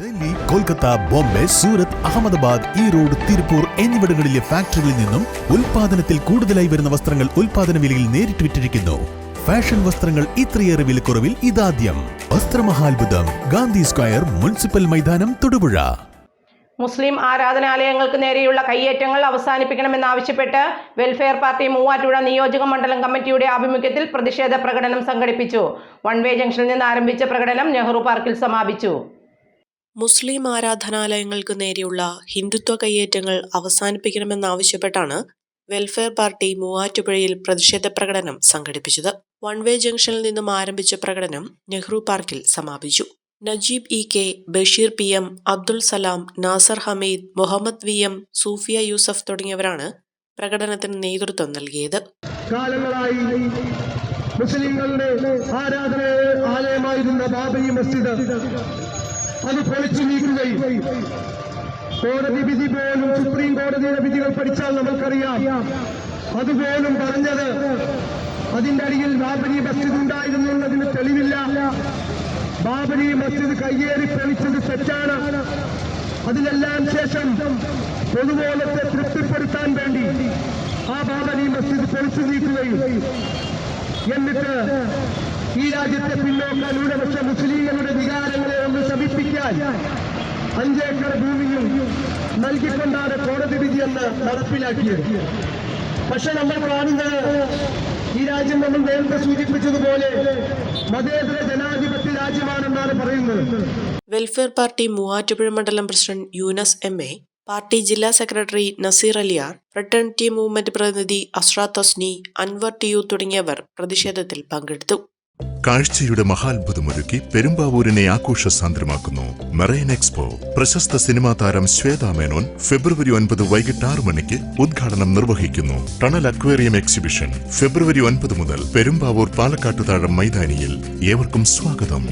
ഡൽഹി കൊൽക്കത്ത ബോംബെ സൂറത്ത് അഹമ്മദാബാദ് ഈറോഡ് തിരുപ്പൂർ എന്നിവിടങ്ങളിലെ ഫാക്ടറികളിൽ നിന്നും ഉൽപാദനത്തിൽ കൂടുതലായി വരുന്ന വസ്ത്രങ്ങൾ ഉൽപാദന വിലയിൽ നേരിട്ട് വിറ്റിരിക്കുന്നു. ഫാഷൻ വസ്ത്രങ്ങൾ ഇത്രയേറെ വിലക്കുറവിൽ ഇതാദ്യം. വസ്ത്രമഹാത്ഭുതം ഗാന്ധി സ്ക്വയർ മുനിസിപ്പൽ മൈതാനം തൊടുപുഴ. മുസ്ലിം ആരാധനാലയങ്ങൾക്ക് നേരെയുള്ള കയ്യേറ്റങ്ങൾ അവസാനിപ്പിക്കണമെന്നാവശ്യപ്പെട്ട് വെൽഫെയർ പാർട്ടി മൂവാറ്റുപുഴ നിയോജക മണ്ഡലം കമ്മിറ്റിയുടെ ആഭിമുഖ്യത്തിൽ പ്രതിഷേധ പ്രകടനം സംഘടിപ്പിച്ചു. വൺ വേ ജംഗ്ഷനിൽ നിന്ന് ആരംഭിച്ച പ്രകടനം നെഹ്റു പാർക്കിൽ സമാപിച്ചു. മുസ്ലിം ആരാധനാലയങ്ങൾക്ക് നേരെയുള്ള ഹിന്ദുത്വ കയ്യേറ്റങ്ങൾ അവസാനിപ്പിക്കണമെന്നാവശ്യപ്പെട്ടാണ് വെൽഫെയർ പാർട്ടി മൂവാറ്റുപുഴയിൽ പ്രതിഷേധ പ്രകടനം സംഘടിപ്പിച്ചത്. വൺ വേ ജംഗ്ഷനിൽ നിന്നും ആരംഭിച്ച പ്രകടനം നെഹ്റു പാർക്കിൽ സമാപിച്ചു. Najeeb E K Basheer P M Abdul Salam Nasser Hameed Muhammad V M Sufiya Yusuf തുടങ്ങിയവരാണ് പ്രകടനത്തിന് നേതൃത്വം നൽകിയത്. കാലങ്ങളായി മുസ്ലിങ്ങളുടെ ആരാധന ആലയമായിരുന്ന ബാബരി മസ്ജിദ് അത് പൊളിച്ചു നീക്കുകയും കോടതി വിധി പോലും സുപ്രീം കോടതിയുടെ വിധികൾ പഠിച്ചാൽ നമുക്കറിയാം അതുപോലും പറഞ്ഞത് അതിന്റെ അടിയിൽ ബാബരി മസ്ജിദ് ഉണ്ടായിരുന്നു എന്നതിന് തെളിവില്ല. ബാബരി മസ്ജിദ് കയ്യേറി പൊളിച്ചത് തെറ്റാണ്. അതിനെല്ലാം ശേഷം പൊതുബോധത്തെ തൃപ്തിപ്പെടുത്താൻ വേണ്ടി ആ ബാബരി മസ്ജിദ് പൊളിച്ചു നീക്കുകയും എന്നിട്ട് ഈ രാജ്യത്തെ പിന്നോക്ക ന്യൂനപക്ഷ മുസ്ലിങ്ങളുടെ അഞ്ചേക്കർ ഭൂമിയും നൽകിക്കൊണ്ടാണ് കോടതി വിധി എന്ന് നടപ്പിലാക്കിയത്. പക്ഷെ നമ്മൾ കാണുന്നത് ഈ രാജ്യം നമ്മൾ നേരത്തെ സൂചിപ്പിച്ചതുപോലെ മതേതര ജനാധിപത്യ രാജ്യമാണെന്നാണ് പറയുന്നത്. വെൽഫെയർ പാർട്ടി മൂവാറ്റുപുഴ മണ്ഡലം president Yunus M A party ജില്ലാ secretary Nazeer Aliyar fraternity movement പ്രതിനിധി അസ്രാ തസ്നി അൻവർ ടിയു തുടങ്ങിയവർ പ്രതിഷേധത്തിൽ പങ്കെടുത്തു. കാഴ്ചയുടെ മഹാത്ഭുതമൊരുക്കി പെരുമ്പാവൂരിനെ ആഘോഷസാന്ദ്രമാക്കുന്നു. Marine expo. പ്രശസ്ത സിനിമാ താരം ശ്വേതാ മേനോൻ ഫെബ്രുവരി ഒൻപത് വൈകിട്ട് ആറ് മണിക്ക് ഉദ്ഘാടനം നിർവഹിക്കുന്നു. Tunnel aquarium exhibition. ഫെബ്രുവരി ഒൻപത് മുതൽ പെരുമ്പാവൂർ പാലക്കാട്ടുതാഴം മൈതാനിയിൽ ഏവർക്കും സ്വാഗതം.